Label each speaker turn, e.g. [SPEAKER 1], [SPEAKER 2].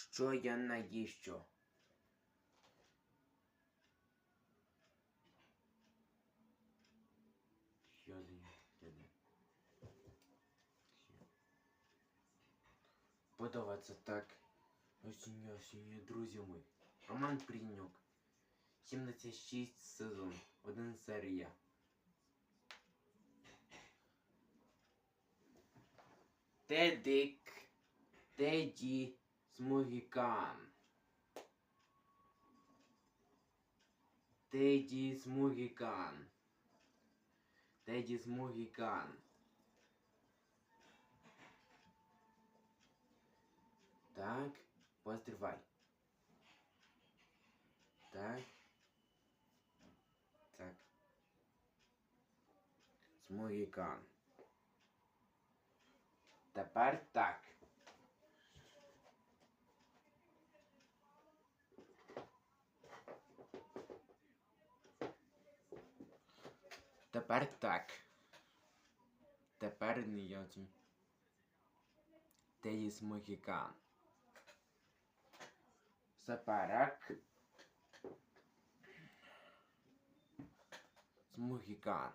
[SPEAKER 1] що я наїщу. Подаваться так. Осіння, осіння, друзі мої. Роман Прінюк. 76 сезон. Один серія. Тедик. Теді Смугікан. Теді Смугікан. Теді Смугікан. Так, постривай. Так. Так. Смугікан. Тепер так. Тепер так. Тепер ніякі. Теїс Могікан. Сепарак. Смугікан.